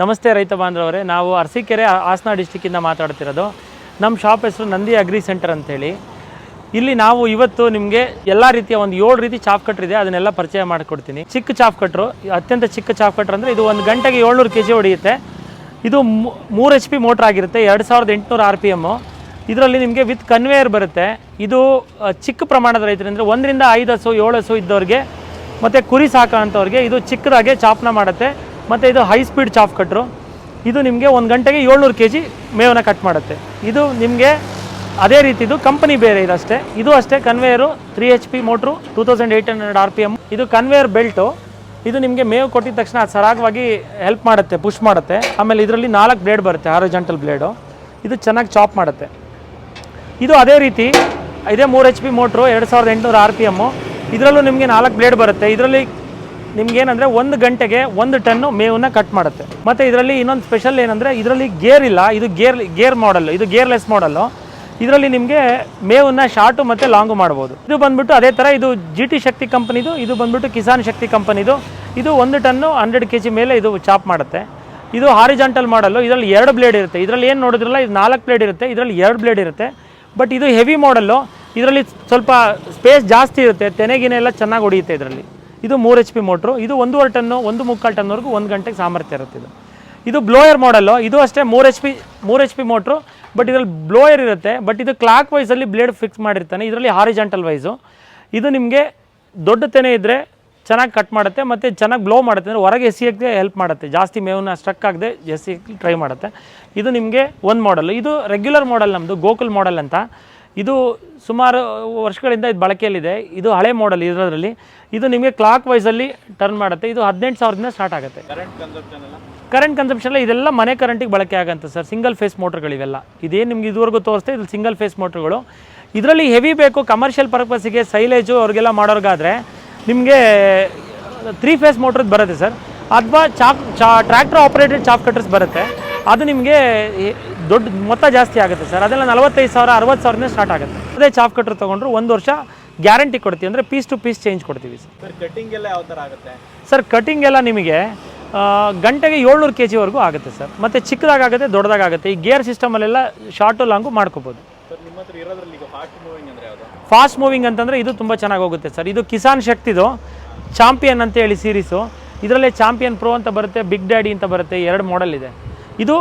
ನಮಸ್ತೆ ರೈತ ಬಾಂಧವರೇ, ನಾವು ಅರಸೀಕೆರೆ ಹಾಸನ ಡಿಸ್ಟಿಕ್ಕಿಂದ ಮಾತಾಡ್ತಿರೋದು. ನಮ್ಮ ಶಾಪ್ ಹೆಸರು ನಂದಿ ಅಗ್ರಿ ಸೆಂಟರ್ ಅಂತೇಳಿ. ಇಲ್ಲಿ ನಾವು ಇವತ್ತು ನಿಮಗೆ ಎಲ್ಲ ರೀತಿಯ ಒಂದು ಏಳು ರೀತಿ ಚಾಪ್ ಕಟ್ರ್ ಇದೆ, ಅದನ್ನೆಲ್ಲ ಪರಿಚಯ ಮಾಡಿಕೊಡ್ತೀನಿ. ಚಿಕ್ಕ ಚಾಪ್ ಕಟ್ರು, ಅತ್ಯಂತ ಚಿಕ್ಕ ಚಾಪ್ ಕಟ್ರ್ ಅಂದರೆ ಇದು ಒಂದು ಗಂಟೆಗೆ ಏಳ್ನೂರು ಕೆ ಜಿ ಹೊಡೆಯುತ್ತೆ. ಇದು ಮೂರು ಎಚ್ ಪಿ ಮೋಟ್ರ್ ಆಗಿರುತ್ತೆ, ಎರಡು ಸಾವಿರದ ಎಂಟುನೂರು ಆರ್ ಪಿ ಎಮ್ಮು ಇದರಲ್ಲಿ ನಿಮಗೆ ವಿತ್ ಕನ್ವೇಯರ್ ಬರುತ್ತೆ. ಇದು ಚಿಕ್ಕ ಪ್ರಮಾಣದ ರೈತರಂದರೆ ಒಂದರಿಂದ ಐದು ಹಸು, ಏಳು ಹಸು ಇದ್ದವ್ರಿಗೆ, ಮತ್ತು ಕುರಿ ಸಾಕೋ ಅಂಥವ್ರಿಗೆ ಇದು ಚಿಕ್ಕದಾಗೆ ಚಾಪ್ನ ಮಾಡುತ್ತೆ. ಮತ್ತು ಇದು ಹೈ ಸ್ಪೀಡ್ ಚಾಪ್ ಕಟ್ರು ಇದು ನಿಮಗೆ ಒಂದು ಗಂಟೆಗೆ ಏಳ್ನೂರು ಕೆ ಜಿ ಮೇವನ್ನ ಕಟ್ ಮಾಡುತ್ತೆ. ಇದು ನಿಮಗೆ ಅದೇ ರೀತಿದು ಕಂಪನಿ ಬೇರೆ ಇದಷ್ಟೇ ಇದು ಅಷ್ಟೇ conveyor three H P motor two thousand eight hundred R P M ಇದು ಕನ್ವೇಯರ್ ಬೆಲ್ಟು ಇದು ನಿಮಗೆ ಮೇವು ಕೊಟ್ಟಿದ ತಕ್ಷಣ ಅದು ಸರಾಗವಾಗಿ ಹೆಲ್ಪ್ ಮಾಡುತ್ತೆ ಪುಷ್ ಮಾಡುತ್ತೆ. ಆಮೇಲೆ ಇದರಲ್ಲಿ ನಾಲ್ಕು ಬ್ಲೇಡ್ ಬರುತ್ತೆ ಆರೋಜೆಂಟಲ್ ಬ್ಲೇಡು ಇದು ಚೆನ್ನಾಗಿ ಚಾಪ್ ಮಾಡುತ್ತೆ. ಇದು ಅದೇ ರೀತಿ, ಇದೇ ಮೂರು ಎಚ್ ಪಿ ಮೋಟ್ರು ಎರಡು ಸಾವಿರದ ಎಂಟುನೂರು ಆರ್ ಪಿ ಎಮ್ಮು ಇದರಲ್ಲೂ ನಿಮಗೆ ನಾಲ್ಕು ಬ್ಲೇಡ್ ಬರುತ್ತೆ. ಇದರಲ್ಲಿ ನಿಮ್ಗೇನಂದರೆ ಒಂದು ಗಂಟೆಗೆ ಒಂದು ಟನ್ನು ಮೇವನ್ನ ಕಟ್ ಮಾಡುತ್ತೆ. ಮತ್ತು ಇದರಲ್ಲಿ ಇನ್ನೊಂದು ಸ್ಪೆಷಲ್ ಏನಂದರೆ ಇದರಲ್ಲಿ ಗೇರ್ ಇಲ್ಲ, ಇದು ಗೇರ್ ಗೇರ್ ಮಾಡಲ್ ಇದು ಗೇರ್ಲೆಸ್ ಮಾಡಲ್ಲು ಇದರಲ್ಲಿ ನಿಮಗೆ ಮೇವನ್ನ ಶಾರ್ಟು ಮತ್ತು ಲಾಂಗು ಮಾಡ್ಬೋದು. ಇದು ಬಂದ್ಬಿಟ್ಟು ಅದೇ ಥರ ಇದು ಜಿ ಟಿ ಶಕ್ತಿ ಕಂಪನಿದು, ಇದು ಬಂದ್ಬಿಟ್ಟು ಕಿಸಾನ್ ಶಕ್ತಿ ಕಂಪನಿದು. ಇದು ಒಂದು ಟನ್ನು ಹಂಡ್ರೆಡ್ ಕೆ ಜಿ ಮೇಲೆ ಇದು ಚಾಪ್ ಮಾಡುತ್ತೆ. ಇದು ಹಾರಿಜಾಂಟಲ್ ಮಾಡಲ್ಲು ಇದರಲ್ಲಿ ಎರಡು ಬ್ಲೇಡ್ ಇರುತ್ತೆ. ಇದರಲ್ಲಿ ಏನು ನೋಡಿದ್ರಲ್ಲ, ಇದು ನಾಲ್ಕು ಬ್ಲೇಡ್ ಇರುತ್ತೆ, ಇದರಲ್ಲಿ ಎರಡು ಬ್ಲೇಡ್ ಇರುತ್ತೆ. ಬಟ್ ಇದು ಹೆವಿ ಮಾಡಲ್ಲು ಇದರಲ್ಲಿ ಸ್ವಲ್ಪ ಸ್ಪೇಸ್ ಜಾಸ್ತಿ ಇರುತ್ತೆ, ತೆನೆಗಿನೆಲ್ಲ ಚೆನ್ನಾಗಿ ಹೊಡೆಯುತ್ತೆ ಇದರಲ್ಲಿ. ಇದು ಮೂರು ಎಚ್ ಪಿ ಮೋಟ್ರು ಇದು ಒಂದೂವರೆ ಟನ್ನು ಒಂದು ಮುಕ್ಕಾಲು ಟನ್ವರೆಗೂ ಒಂದು ಗಂಟೆಗೆ ಸಾಮರ್ಥ್ಯ ಇರುತ್ತೆ ಇದು. ಇದು ಬ್ಲೋಯರ್ ಮಾಡಲ್ಲು ಇದು ಅಷ್ಟೇ ಮೂರು ಎಚ್ ಪಿ ಮೂರು ಎಚ್ ಪಿ ಮೋಟ್ರು ಬಟ್ ಇದರಲ್ಲಿ ಬ್ಲೋಯರ್ ಇರುತ್ತೆ ಬಟ್ ಇದು ಕ್ಲಾಕ್ ವೈಸಲ್ಲಿ ಬ್ಲೇಡ್ ಫಿಕ್ಸ್ ಮಾಡಿರ್ತಾನೆ, ಇದರಲ್ಲಿ ಹಾರಿಜಾಂಟಲ್ ವೈಸು ಇದು ನಿಮಗೆ ದೊಡ್ಡ ತೆನೆ ಇದ್ದರೆ ಚೆನ್ನಾಗಿ ಕಟ್ ಮಾಡುತ್ತೆ, ಮತ್ತು ಚೆನ್ನಾಗಿ ಬ್ಲೋ ಮಾಡುತ್ತೆ, ಅಂದರೆ ಹೊರಗೆ ಎಸಿಯೋಕ್ಕೆ ಹೆಲ್ಪ್ ಮಾಡುತ್ತೆ. ಜಾಸ್ತಿ ಮೇವನ್ನ ಸ್ಟ್ರಕ್ ಆಗದೆ ಎಸಿಯಕ್ಕೆ ಟ್ರೈ ಮಾಡುತ್ತೆ. ಇದು ನಿಮಗೆ ಒಂದು ಮಾಡಲ್ ಇದು ರೆಗ್ಯುಲರ್ ಮಾಡಲ್ ನಮ್ಮದು ಗೋಕುಲ್ ಮಾಡಲ್ ಅಂತ. ಇದು ಸುಮಾರು ವರ್ಷಗಳಿಂದ ಇದು ಬಳಕೆಯಲ್ಲಿದೆ. ಇದು ಹಳೆ ಮಾಡಲ್ ಇದರಲ್ಲಿ ಇದು ನಿಮಗೆ ಕ್ಲಾಕ್ ವೈಸಲ್ಲಿ ಟರ್ನ್ ಮಾಡುತ್ತೆ. ಇದು ಹದಿನೆಂಟು ಸಾವಿರದಿಂದ ಸ್ಟಾರ್ಟ್ ಆಗುತ್ತೆ. ಕರೆಂಟ್ ಕನ್ಸಪ್ಷನ್ ಇದೆಲ್ಲ ಮನೆ ಕರೆಂಟಿಗೆ ಬಳಕೆ ಆಗುತ್ತೆ ಸರ್ ಸಿಂಗಲ್ ಫೇಸ್ ಮೋಟ್ರ್ಗಳಿವೆಲ್ಲ ಇದೇನು ನಿಮ್ಗೆ ಇದುವರೆಗೂ ತೋರಿಸ್ತೆ ಇದು ಸಿಂಗಲ್ ಫೇಸ್ ಮೋಟ್ರ್ಗಳು ಇದರಲ್ಲಿ ಹೆವಿ ಬೇಕು ಕಮರ್ಷಿಯಲ್ ಪರ್ಪಸ್ಸಿಗೆ ಸೈಲೇಜು ಅವ್ರಿಗೆಲ್ಲ ಮಾಡೋರ್ಗಾದರೆ ನಿಮಗೆ ತ್ರೀ ಫೇಸ್ ಮೋಟ್ರದ್ದು ಬರುತ್ತೆ ಸರ್ ಅಥವಾ ಚಾಪ್ ಚಾ ಟ್ರ್ಯಾಕ್ಟರ್ ಆಪ್ರೇಟೆಡ್ ಚಾಪ್ ಕಟರ್ಸ್ ಬರುತ್ತೆ. ಅದು ನಿಮಗೆ ದೊಡ್ಡ ಮೊತ್ತ ಜಾಸ್ತಿ ಆಗುತ್ತೆ ಸರ್. ಅದೆಲ್ಲ ನಲವತ್ತೈದು ಸಾವಿರ ಅರವತ್ತು ಸಾವಿರದಿಂದ ಸ್ಟಾರ್ಟ್ ಆಗುತ್ತೆ. ಅದೇ ಚಾಪ್ ಕಟ್ರ್ ತೊಗೊಂಡ್ರು ಒಂದು ವರ್ಷ ಗ್ಯಾರಂಟಿ ಕೊಡ್ತೀವಿ ಅಂದರೆ ಪೀಸ್ ಟು ಪೀಸ್ ಚೇಂಜ್ ಕೊಡ್ತೀವಿ ಸರ್. ಸರ್ ಕಟಿಂಗ್ ಎಲ್ಲ ಯಾವ ಥರ ಆಗುತ್ತೆ? ಸರ್ ಕಟಿಂಗ್ ಎಲ್ಲ ನಿಮಗೆ ಗಂಟೆಗೆ ಏಳ್ನೂರು ಕೆ ಜಿವರೆಗೂ ಆಗುತ್ತೆ ಸರ್. ಮತ್ತು ಚಿಕ್ಕದಾಗುತ್ತೆ ದೊಡ್ಡದಾಗುತ್ತೆ ಈ ಗೇರ್ ಸಿಸ್ಟಮಲ್ಲೆಲ್ಲ ಶಾರ್ಟು ಲಾಂಗು ಮಾಡ್ಕೋಬೋದು. ಫಾಸ್ಟ್ ಮೂವಿಂಗ್ ಅಂತಂದರೆ ಇದು ತುಂಬ ಚೆನ್ನಾಗಿ ಹೋಗುತ್ತೆ ಸರ್. ಇದು ಕಿಸಾನ್ ಶಕ್ತಿದು ಚಾಂಪಿಯನ್ ಅಂತ ಹೇಳಿ ಸೀರೀಸು ಇದರಲ್ಲೇ ಚಾಂಪಿಯನ್ ಪ್ರೋ ಅಂತ ಬರುತ್ತೆ ಬಿಗ್ ಡ್ಯಾಡಿ ಅಂತ ಬರುತ್ತೆ ಎರಡು ಮಾಡೆಲ್ ಇದೆ. ಇದು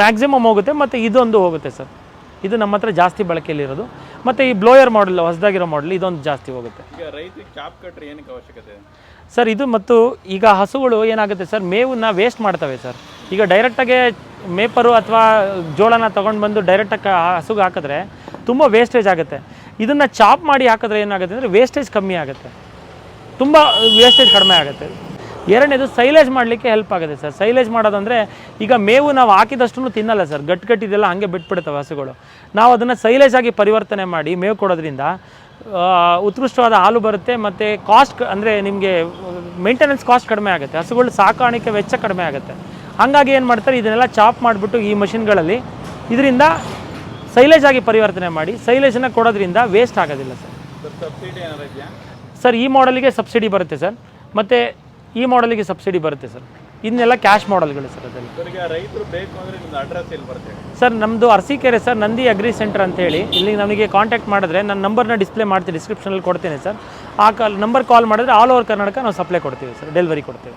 ಮ್ಯಾಕ್ಸಿಮಮ್ ಹೋಗುತ್ತೆ ಮತ್ತು ಇದೊಂದು ಹೋಗುತ್ತೆ ಸರ್. ಇದು ನಮ್ಮ ಹತ್ರ ಜಾಸ್ತಿ ಬಳಕೆಯಲ್ಲಿರೋದು. ಮತ್ತು ಈ ಬ್ಲೋಯರ್ ಮಾಡಲ್ ಹೊಸದಾಗಿರೋ ಮಾಡಲ್ ಇದೊಂದು ಜಾಸ್ತಿ ಹೋಗುತ್ತೆ. ಈಗ ರೈತರಿಗೆ ಚಾಪ್ ಕಟ್ರೆ ಏನಕ್ಕೆ ಅವಶ್ಯಕತೆ? ಸರ್ ಇದು ಮತ್ತು ಈಗ ಹಸುಗಳು ಏನಾಗುತ್ತೆ ಸರ್ ಮೇವನ್ನ ವೇಸ್ಟ್ ಮಾಡ್ತವೆ ಸರ್. ಈಗ ಡೈರೆಕ್ಟಾಗೆ ಮೇಪರು ಅಥವಾ ಜೋಳನ ತೊಗೊಂಡು ಬಂದು ಡೈರೆಕ್ಟಾಗಿ ಹಸುಗೆ ಹಾಕಿದ್ರೆ ತುಂಬ ವೇಸ್ಟೇಜ್ ಆಗುತ್ತೆ. ಇದನ್ನು ಚಾಪ್ ಮಾಡಿ ಹಾಕಿದ್ರೆ ಏನಾಗುತ್ತೆ ಅಂದರೆ ವೇಸ್ಟೇಜ್ ಕಮ್ಮಿ ಆಗುತ್ತೆ. ತುಂಬ ವೇಸ್ಟೇಜ್ ಕಡಿಮೆ ಆಗುತ್ತೆ. ಎರಡನೇದು ಸೈಲೇಜ್ ಮಾಡಲಿಕ್ಕೆ ಹೆಲ್ಪ್ ಆಗುತ್ತೆ ಸರ್. ಸೈಲೇಜ್ ಮಾಡೋದಂದರೆ ಈಗ ಮೇವು ನಾವು ಹಾಕಿದಷ್ಟು ತಿನ್ನಲ್ಲ ಸರ್. ಗಟ್ಟಿಗಟ್ಟಿದೆಲ್ಲ ಹಾಗೆ ಬಿಟ್ಬಿಡ್ತವೆ ಹಸುಗಳು. ನಾವು ಅದನ್ನು ಸೈಲೇಜ್ ಆಗಿ ಪರಿವರ್ತನೆ ಮಾಡಿ ಮೇವು ಕೊಡೋದ್ರಿಂದ ಉತ್ಕೃಷ್ಟವಾದ ಹಾಲು ಬರುತ್ತೆ ಮತ್ತು ಕಾಸ್ಟ್ ಅಂದರೆ ನಿಮಗೆ ಮೇಂಟೆನೆನ್ಸ್ ಕಾಸ್ಟ್ ಕಡಿಮೆ ಆಗುತ್ತೆ. ಹಸುಗಳು ಸಾಕಾಣಿಕೆ ವೆಚ್ಚ ಕಡಿಮೆ ಆಗುತ್ತೆ. ಹಾಗಾಗಿ ಏನು ಮಾಡ್ತಾರೆ ಇದನ್ನೆಲ್ಲ ಚಾಪ್ ಮಾಡಿಬಿಟ್ಟು ಈ ಮಷಿನ್ಗಳಲ್ಲಿ ಇದರಿಂದ ಸೈಲೇಜ್ ಆಗಿ ಪರಿವರ್ತನೆ ಮಾಡಿ ಸೈಲೇಜನ್ನು ಕೊಡೋದ್ರಿಂದ ವೇಸ್ಟ್ ಆಗೋದಿಲ್ಲ ಸರ್. ಸರ್ ಈ ಮಾಡಲಿಗೆ ಸಬ್ಸಿಡಿ ಬರುತ್ತೆ ಸರ್. ಮತ್ತು ಈ ಮಾಡೆಲಿಗೆ ಸಬ್ಸಿಡಿ ಬರುತ್ತೆ ಸರ್. ಇದನ್ನೆಲ್ಲ ಕ್ಯಾಶ್ ಮಾಡೆಲ್ಗಳು ಸರ್ ಅದರಲ್ಲಿ ರೈತರು ಬೇಕು ಅಂದರೆ ನಿಮ್ದು ಅಡ್ರೆಸ್ ಎಲ್ಲಿ ಸರ್ ನಮ್ಮದು Arsikere sir Nandi agri centre ಅಂತ ಹೇಳಿ. ಇಲ್ಲಿ ನಮಗೆ ಕಾಂಟ್ಯಾಕ್ಟ್ ಮಾಡಿದ್ರೆ ನನ್ನ ನಂಬರ್ನ ಡಿಸ್ಪ್ಲೇ ಮಾಡ್ತೀನಿ ಡಿಸ್ಕ್ರಿಪ್ಷನಲ್ಲಿ ಕೊಡ್ತೇನೆ ಸರ್. ಆ ಕಾಲ್ ನಂಬರ್ ಕಾಲ್ ಮಾಡಿದ್ರೆ ಆಲ್ ಓವರ್ ಕರ್ನಾಟಕ ನಾವು ಸಪ್ಲೈ ಕೊಡ್ತೀವಿ ಸರ್ ಡೆಲಿವರಿ ಕೊಡ್ತೀವಿ.